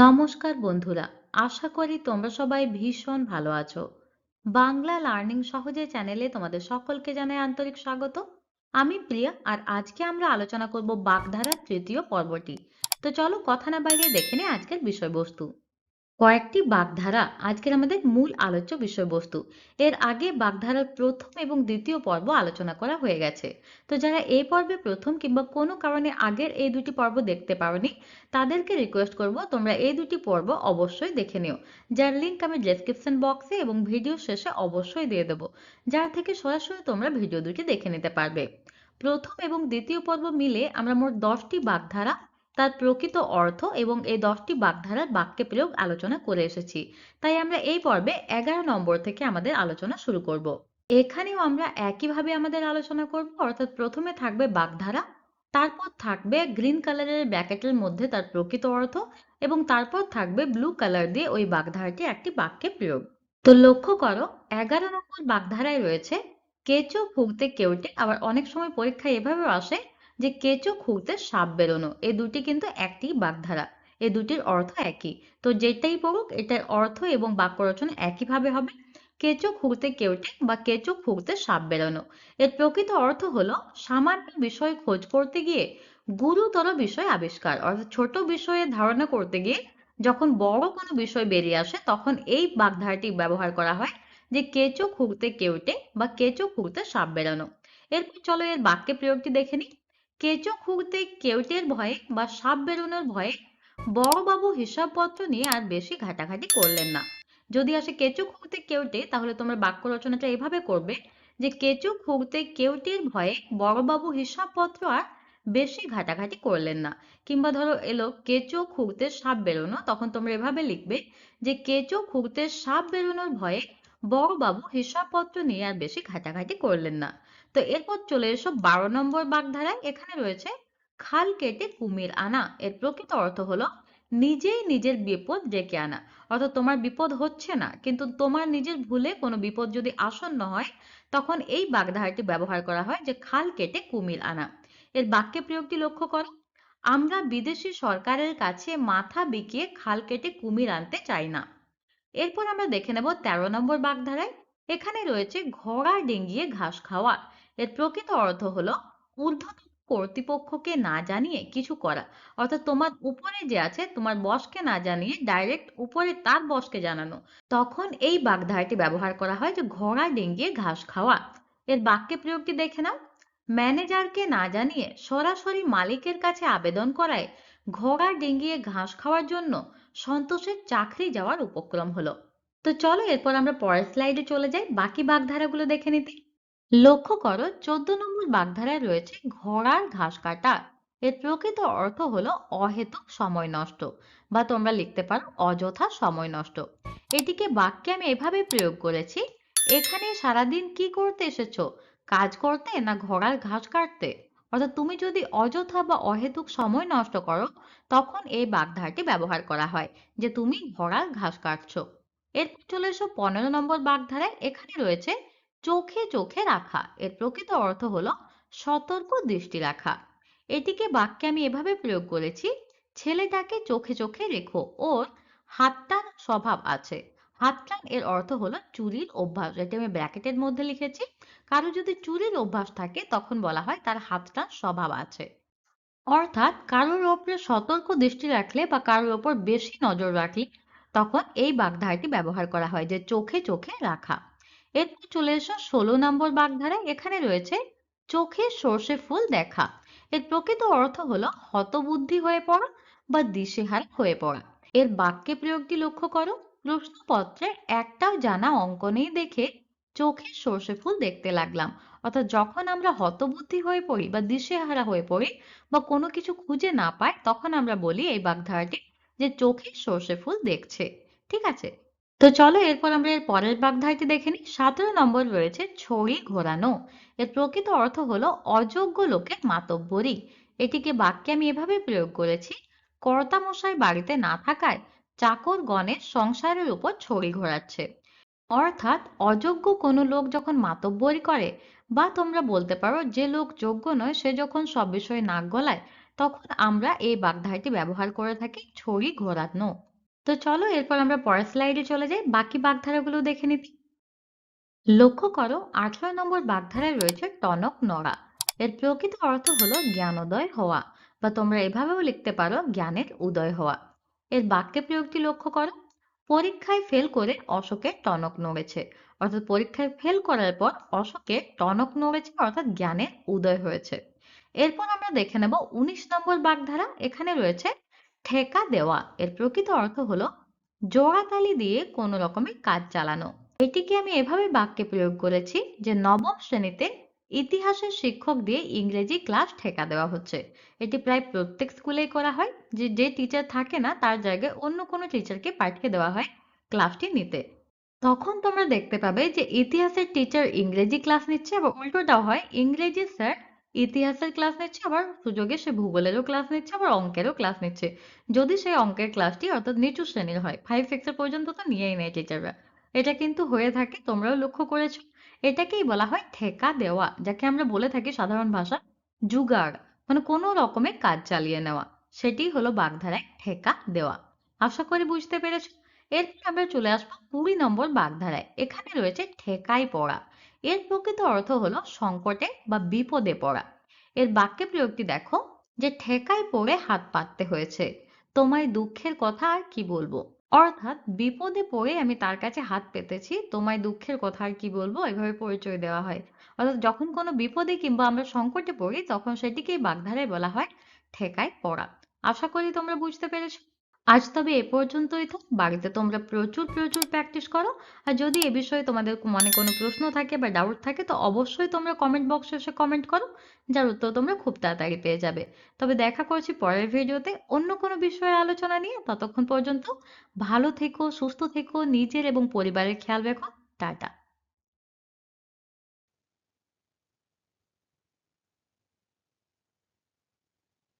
নমস্কার বন্ধুরা, আশা করি তোমরা সবাই ভীষণ ভালো আছো। বাংলা লার্নিং সহজে চ্যানেলে তোমাদের সকলকে জানাই আন্তরিক স্বাগত। আমি প্রিয়া আর আজকে আমরা আলোচনা করব বাগধারার তৃতীয় পর্বটি। তো চলো কথা না বাড়িয়ে দেখে নে আজকের বিষয়বস্তু। কয়েকটি বাগধারা আজকের আমাদের মূল আলোচ্য বিষয়বস্তু। এর আগে বাগধারার প্রথম এবং দ্বিতীয় পর্ব আলোচনা করা হয়ে গেছে। তো যারা এই পর্বে প্রথম কিংবা কোনো কারণে আগের এই দুটি পর্ব দেখতে পারোনি তাদেরকে রিকোয়েস্ট করব তোমরা এই দুটি পর্ব অবশ্যই দেখে নিও। যার লিংক আমি ডেসক্রিপশন বক্সে এবং ভিডিও শেষে অবশ্যই দিয়ে দেবো। যার থেকে সরাসরি তোমরা ভিডিও দুটি দেখে নিতে পারবে। প্রথম এবং দ্বিতীয় পর্ব মিলে আমরা মোট দশটি বাগধারা তার প্রকৃত অর্থ এবং এই দশটি বাগধারার বাক্যে প্রয়োগ আলোচনা করে এসেছি। তাই আমরা এই পর্বে এগারো নম্বর থেকে আমাদের আলোচনা শুরু করব। এখানেও আমরা একইভাবে আমাদের আলোচনা করব, অর্থাৎ প্রথমে থাকবে বাগধারা, তারপর থাকবে গ্রিন কালারের ব্র্যাকেটের মধ্যে তার প্রকৃত অর্থ, এবং তারপর থাকবে ব্লু কালার দিয়ে ওই বাগধারাটি একটি বাক্যে প্রয়োগ। তো লক্ষ্য করো, এগারো নম্বর বাগধারায় রয়েছে, কেঁচো ফুঁকতে কেউটে, আবার অনেক সময় পরীক্ষায় এভাবেও আসে যে কেঁচো খুঁড়তে সাপ বেরোনো এই দুটি কিন্তু একটি বাগধারা। এই দুটির অর্থ একই। তো যেটাই পড়ুক, এটার অর্থ এবং বাক্য রচনা একইভাবে হবে। কেঁচো খুঁড়তে কেউটে বা কেঁচো খুঁড়তে সাপ বেরোনো। এর প্রকৃত অর্থ হলো সামান্য বিষয় খোঁজ করতে গিয়ে গুরুতর বিষয় আবিষ্কার। অর্থাৎ ছোট বিষয়ে ধারণা করতে গিয়ে যখন বড় কোনো বিষয় বেরিয়ে আসে, তখন এই বাগধারাটি ব্যবহার করা হয় যে কেঁচো খুঁড়তে কেউটে বা কেঁচো খুঁড়তে সাপ বেরোনো। এরপর চলো এর বাক্যে প্রয়োগটি দেখে নিই। কেঁচো খুঁড়তে কেউটের ভয়ে বা সাপ বেরোনোর ভয়ে বড়বাবু হিসাবপত্র নিয়ে আর বেশি ঘাটাঘাটি করলেন না। যদি আসে কেঁচো খুঁড়তে কেউটে, তাহলে তোমার বাক্য রচনাটা এভাবে করবে যে কেঁচো খুঁড়তে কেউটির ভয়ে বড়বাবু হিসাবপত্র আর বেশি ঘাটাঘাটি করলেন না। কিংবা ধরো এলো, কেঁচো খুঁড়তে সাপ বেরোনো, তখন তোমরা এভাবে লিখবে যে কেঁচো খুঁড়তে সাপ বেরোনোর ভয়ে বড়বাবু হিসাবপত্র নিয়ে আর বেশি ঘাটাঘাটি করলেন না। তো এরপর চলে এসো বারো নম্বর বাগধারায়। এখানে রয়েছে, খাল কেটে কুমির আনা। এর প্রকৃত অর্থ হলো, নিজেই নিজের বিপদ ডেকে আনা। অর্থাৎ তোমার বিপদ হচ্ছে না, কিন্তু তোমার নিজের ভুলে কোনো বিপদ যদি আসন্ন হয়, তখন এই বাগধারাটি ব্যবহার করা হয় যে খাল কেটে কুমির আনা। এর বাক্যে প্রয়োগটি লক্ষ্য করো, আমরা বিদেশি সরকারের কাছে মাথা বিকিয়ে খাল কেটে কুমির আনতে চাই না। এরপর আমরা দেখে নেব তেরো নম্বর বাগধারায় এখানে রয়েছে ঘোড়া ডিঙ্গিয়ে ঘাস খাওয়া। এর প্রকৃত অর্থ হলো ঊর্ধ্বতন কর্তৃপক্ষকে না জানিয়ে কিছু করা। অর্থাৎ তোমার উপরে যে আছে, তোমার বসকে না জানিয়ে ডাইরেক্ট উপরে তার বসকে জানানো। তখন এই বাগধারাটি ব্যবহার করা হয় যে ঘোড়া ডিঙ্গিয়ে ঘাস খাওয়া। এর বাক্যে প্রয়োগটি দেখে নাও। ম্যানেজারকে না জানিয়ে সরাসরি মালিকের কাছে আবেদন করায় ঘোড়া ডিঙ্গিয়ে ঘাস খাওয়ার জন্য সন্তোষের চাকরি যাওয়ার উপক্রম হলো। তো চলো এরপর আমরা পরের স্লাইডে চলে যাই, বাকি বাগধারাগুলো দেখে নিতে। লক্ষ্য করো, চোদ্দ নম্বর বাগধারায় রয়েছে ঘোড়ার ঘাস কাটা। এর প্রকৃত অর্থ হলো অহেতুক সময় নষ্ট, বা তোমরা লিখতে পারো অযথা সময় নষ্ট। এটিকে বাক্যে আমি এভাবে প্রয়োগ করেছি, এখানে সারাদিন কি করতে এসেছ? কাজ করতে না ঘোড়ার ঘাস কাটতে? অর্থাৎ তুমি যদি অযথা বা অহেতুক সময় নষ্ট করো, তখন এই বাগধারাটি ব্যবহার করা হয়, যে তুমি ঘোড়ার ঘাস কাটছো। এরপর চলে এসো পনেরো নম্বর বাগধারায় এখানে রয়েছে, চোখে চোখে রাখা এর প্রকৃত অর্থ হলো সতর্ক দৃষ্টি রাখা। এটিকে বাক্যে আমি এভাবে প্রয়োগ করেছি, ছেলেটাকে চোখে চোখে রেখো, ওর হাতটার স্বভাব আছে। হাতটান এর অর্থ হলো চুরির অভ্যাস এটি আমি ব্র্যাকেটের মধ্যে লিখেছি। কারও যদি চুরির অভ্যাস থাকে, তখন বলা হয় তার হাতটার স্বভাব আছে। অর্থাৎ কারোর ওপরে সতর্ক দৃষ্টি রাখলে বা কারোর ওপর বেশি নজর রাখলে তখন এই বাগধারাটি ব্যবহার করা হয় যে চোখে চোখে রাখা। এরপর চলে এসো ষোলো নম্বর বাগধারায়। এখানে রয়েছে চোখে সর্ষে ফুল দেখা। এর প্রকৃত অর্থ হলো হতবুদ্ধি হয়ে পড়া বা দিশেহারা হয়ে পড়া। এর বাক্যে প্রয়োগটি লক্ষ্য করো। প্রশ্নপত্রে একটাও জানা অঙ্ক নেই দেখে চোখে সর্ষে ফুল দেখতে লাগলাম। অর্থাৎ যখন আমরা হতবুদ্ধি হয়ে পড়ি বা দিশেহারা হয়ে পড়ি বা কোনো কিছু খুঁজে না পাই, তখন আমরা বলি এই বাগধারাটি যে চোখে সর্ষে ফুল দেখছে। ঠিক আছে? তো চলো এরপর আমরা এর পরের বাগধারাটি দেখে নিই। সতেরো নম্বর রয়েছে ছড়ি ঘোরানো। এর প্রকৃত অর্থ হলো অযোগ্য লোকের মাতব্বরি। এটিকে বাক্যে আমি এভাবে প্রয়োগ করেছি, কর্তামশাই বাড়িতে না থাকায় চাকর গণের সংসারের উপর ছড়ি ঘোরাচ্ছে। অর্থাৎ অযোগ্য কোনো লোক যখন মাতব্বরি করে বা তোমরা বলতে পারো যে লোক যোগ্য নয়, সে যখন সব বিষয়ে নাক গলায়, তখন আমরা এই বাগধারাটি ব্যবহার করে থাকি ছড়ি ঘোরানো। তো চলো এরপর আমরা পরের স্লাইডে চলে যাই। বাকি বাগধারাগুলো দেখে নিচ্ছি লক্ষ্য করো, আঠারো নম্বর বাগধারায় রয়েছে টনক নড়া। এর প্রকৃত অর্থ হলো জ্ঞানোদয় হওয়া, বা তোমরা এভাবেও লিখতে পারো জ্ঞানের উদয় হওয়া। এর বাক্যে প্রয়োগটি লক্ষ্য করো। পরীক্ষায় ফেল করে অশোকের টনক নড়েছে। অর্থাৎ পরীক্ষায় ফেল করার পর অশোকের টনক নড়েছে, অর্থাৎ জ্ঞানের উদয় হয়েছে। এরপর আমরা দেখে নেব উনিশ নম্বর বাগধারা। এখানে রয়েছে ঠেকা দেওয়া। এর প্রকৃত অর্থ হলো জোড়াতালি দিয়ে কোনো রকমের কাজ চালানো। এটিকে আমি এভাবে বাক্যে প্রয়োগ করেছি যে নবম শ্রেণীতে ইতিহাসের শিক্ষক দিয়ে ইংরেজি ক্লাস ঠেকা দেওয়া হচ্ছে। এটি প্রায় প্রত্যেক স্কুলেই করা হয়। যে যে টিচার থাকে না, তার জায়গায় অন্য কোনো টিচারকে পাঠিয়ে দেওয়া হয় ক্লাসটি নিতে। তখন তোমরা দেখতে পাবে যে, ইতিহাসের টিচার ইংরেজি ক্লাস নিচ্ছে আবার উল্টোটাও হয়। ইংরেজি স্যার ইতিহাসের ক্লাস নিচ্ছে আবার সুযোগে সে ভূগোলেরও ক্লাস নিচ্ছে, আবার অঙ্কেরও ক্লাস নিচ্ছে। যদি সেই অঙ্কের ক্লাসটি অর্থাৎ নিচু শ্রেণির হয় ফাইভ সিক্স এর পর্যন্ত তো নিয়েই নেয় টিচাররা এটা কিন্তু হয়ে থাকে, তোমরাও লক্ষ্য করেছ। এটাকেই বলা হয় ঠেকা দেওয়া, যাকে আমরা বলে থাকি সাধারণ ভাষা জুগাড় মানে কোনো রকমের কাজ চালিয়ে নেওয়া। সেটি হলো বাগধারায় ঠেকা দেওয়া। আশা করি বুঝতে পেরেছ? এরপর আমরা চলে আসব কুড়ি নম্বর বাগধারায়। এখানে রয়েছে ঠেকাই পড়া। এর প্রকৃত অর্থ হলো সংকটে বা বিপদে পড়া। এর বাক্যে প্রয়োগটি দেখো, যে ঠেকায় পড়ে হাত পাততে হয়েছে। তোমায় দুঃখের কথা আর কি বলব? অর্থাৎ বিপদে পড়ে আমি তার কাছে হাত পেতেছি, তোমায় দুঃখের কথা আর কি বলব? এভাবে পরিচয় দেওয়া হয়। অর্থাৎ যখন কোনো বিপদে কিংবা আমরা সংকটে পড়ি, তখন সেটিকেই বাগধারায় বলা হয় ঠেকায় পড়া। আশা করি তোমরা বুঝতে পেরেছ। আজ তবে এ পর্যন্তই থাক। বাড়িতে তোমরা প্রচুর প্রচুর প্র্যাকটিস করো। আর যদি এ বিষয়ে তোমাদের মনে কোনো প্রশ্ন থাকে বা ডাউট থাকে, তো অবশ্যই তোমরা কমেন্ট বক্সে এসে কমেন্ট করো, যার উত্তর তোমরা খুব তাড়াতাড়ি পেয়ে যাবে। তবে দেখা করছি পরের ভিডিওতে অন্য কোনো বিষয়ে আলোচনা নিয়ে। ততক্ষণ পর্যন্ত ভালো থেকো, সুস্থ থেকো, নিজের এবং পরিবারের খেয়াল রেখো। টাটা।